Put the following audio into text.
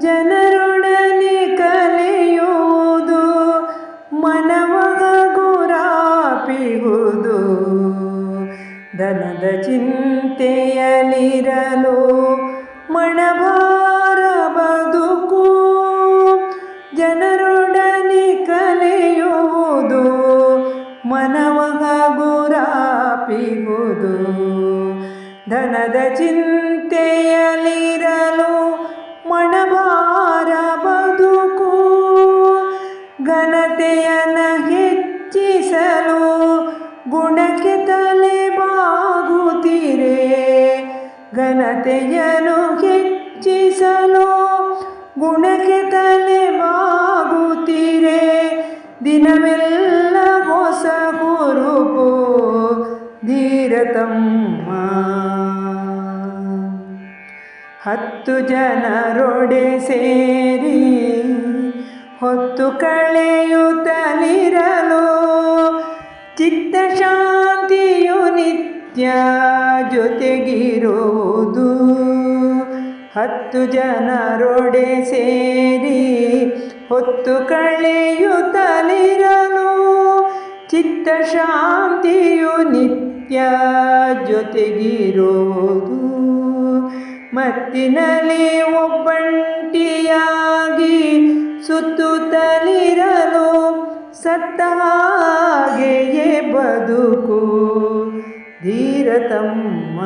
ಜನರೊಡನೆ ಕಲಿಯುವುದು ಮನವಗ ಗುರಾಪಿಹುದು ದನದ ಚಿಂತೆಯಲಿರಲು ಮಣಭಾರ ಬದುಕು ಜನರೊಡನೆ ಕಲಿಯುವುದು ಮನವಗ ಗುರಾಪಿಹುದು ಧನದ ಚಿಂತೆಯಲಿರಲು ಘನತೆಯನ್ನ ಹೆಚ್ಚಿಸಲು ಗುಣಕ್ಕೆ ತಲೆ ಬಾಗುತ್ತೀರೆ? ಘನತೆಯನ್ನು ಹೆಚ್ಚಿಸಲು ಗುಣಕ್ಕೆ ತಲೆ ಬಾಗುತ್ತೀರೆ? ದಿನವೆಲ್ಲ ಹೊಸ ಗುರುಪು ಧೀರತಮ್ಮ. ಹತ್ತು ಜನರೊಡೆ ಸೇ ಕಳೆಯುತ್ತಲಿರಲು ಚಿತ್ತ ಶಾಂತಿಯು ನಿತ್ಯ ಜೊತೆಗಿರುವುದು. ಹತ್ತು ಜನರೊಡೆ ಸೇರಿ ಹೊತ್ತು ಕಳೆಯುತ್ತಲಿರಲು ಚಿತ್ತ ಶಾಂತಿಯು ನಿತ್ಯ ಜೊತೆಗಿರುವುದು. ಮತ್ತಿನಲ್ಲಿ ಒಬ್ಬಂಟಿಯಾಗಿ ಸುತ್ತುತ್ತಲಿರಲು ಸತ್ತ ಹಾಗೆಯೇ ಬದುಕು. ಧೀರತಮ್ಮ